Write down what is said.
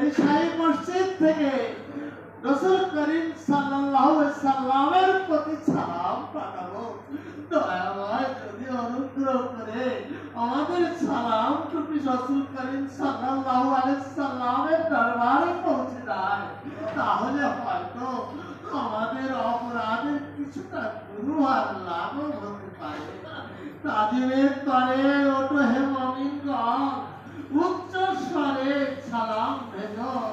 এই শাহী মসজিদ থেকে রসুল করিম সাল্লামের প্রতি সালাম পাঠাবো। দয়াময় যদি অনুগ্রহ করে আমাদের সালাম টুপি রসুল করিম সাল্লাহ সাল্লামের দরবারে পৌঁছে যায় তাহলে হয়তো আমাদের অপরাধের কিছুটা গুরু আর লাভও হতে পারে। তাজিমের তরে ওটো 하나 그래서